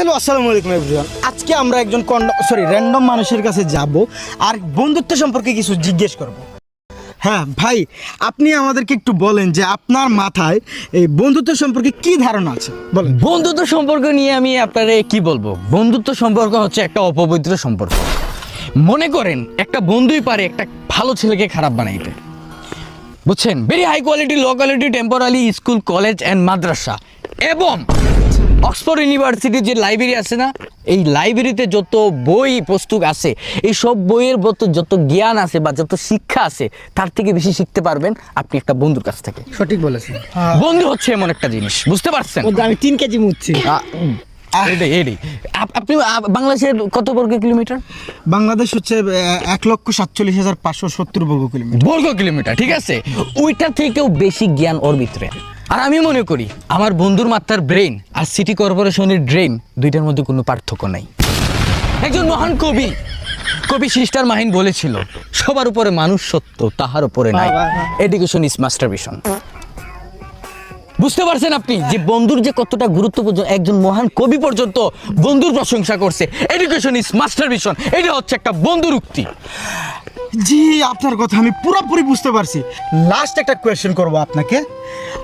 Hello আসসালামু আলাইকুম everyone আজকে আমরা একজন কন্ড সরি র্যান্ডম মানুষের কাছে যাব আর বন্ধুত্ব সম্পর্কে কিছু জিজ্ঞেস করব। হ্যাঁ ভাই, আপনি আমাদেরকে একটু বলেন যে আপনার মাথায় এই বন্ধুত্ব সম্পর্কে কি ধারণা আছে? বলেন। বন্ধুত্ব সম্পর্ক নিয়ে আমি আপনারে কি বলব? বন্ধুত্ব সম্পর্ক হচ্ছে একটা অপবিত্র সম্পর্ক। মনে করেন, একটা বন্ধুই পারে একটা ভালো ছেলেকে খারাপ বানাইতে। বুঝছেন? Very high quality low quality temporary school college and madrasa. এবং অক্সফোর্ড ইউনিভার্সিটির যে লাইব্রেরি আছে না এই লাইব্রেরিতে যত বই পুস্তক আছে এই সব বইয়ের মতো যত জ্ঞান আছে বা যত শিক্ষা আছে তার থেকে বেশি শিখতে পারবেন আপনি একটা বন্ধুর কাছ থেকে। সঠিক বলেছেন। বন্ধু হচ্ছে এমন একটা জিনিস বুঝতে পারছেন? ও আমি তিন কেজি মুচ্ছি। এটাই, এটাই। আপনি বাংলাদেশের কত বর্গ কিলোমিটার? বাংলাদেশ হচ্ছে এক লক্ষ সাতচল্লিশ হাজার পাঁচশো সত্তর বর্গ কিলোমিটার। বর্গ কিলোমিটার ঠিক আছে? ওইটার থেকেও বেশি জ্ঞান ওর ভিতরে আর আমি মনে করি আমার বন্ধুর মাত্রার ব্রেন আর সিটি কর্পোরেশনের ড্রেন দুইটার মধ্যে কোনো পার্থক্য নাই। একজন মহান কবি কবি সিস্টার মাহিন বলেছিল সবার উপরে মানুষ সত্য তাহার উপরে নাই। এডুকেশন ইজ মাস্টারভিশন বুঝতে পারছেন আপনি যে বন্ধুর যে কতটা গুরুত্বপূর্ণ একজন মহান কবি পর্যন্ত বন্ধুর প্রশংসা করছে। এডুকেশন ইজ মাস্টার ভিশন এটা হচ্ছে একটা বন্ধুর উক্তি। জি আপনার কথা আমি পুরোপুরি বুঝতে পারছি। লাস্ট একটা কোয়েশ্চেন করব আপনাকে।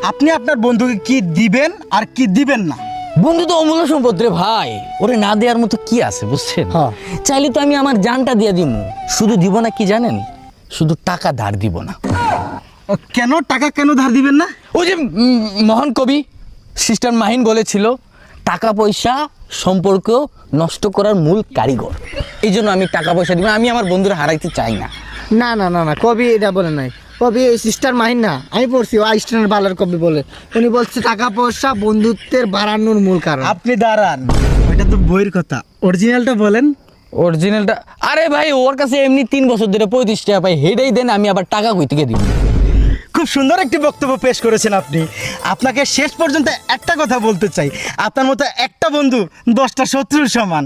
আপনি আপনার বন্ধুকে কি দিবেন আর কি দিবেন না? বন্ধু তো অমূল্য সম্পদ রে ভাই। ওরে না দেওয়ার মতো কি আছে বুঝছেন? হ্যাঁ। চাইলে তো আমি আমার জানটা দিয়ে দিব। শুধু দিব না কি জানেন? শুধু টাকা ধার দিব না। কেন? টাকা কেন ধার দিবেন না? ওই যে উম, মহান কবি সিস্টার মাহিন বলেছিল টাকা পয়সা সম্পর্ক নষ্ট করার মূল কারিগর। এই জন্য আমি টাকা পয়সা দিব আমি আমার বন্ধুরা হারাইতে চাই না। না না না না কবি এটা বলে নাই। কবি সিস্টার মাহিন না আমি পড়ছি আইস্টানের বালার কবি বলে। উনি বলছে টাকা পয়সা বন্ধুত্বের বাড়ানোর মূল কারণ। আপনি দাঁড়ান ওইটা তো বইয়ের কথা। অরিজিনালটা বলেন। অরিজিনালটা আরে ভাই ওর কাছে এমনি তিন বছর ধরে পঁয়ত্রিশ টাকা পাই হেডেই দেন আমি আবার টাকা কই থেকে দিব? খুব সুন্দর একটি বক্তব্য পেশ করেছেন আপনি। আপনাকে শেষ পর্যন্ত একটা কথা বলতে চাই। আপনার মতো একটা বন্ধু দশটা শত্রুর সমান।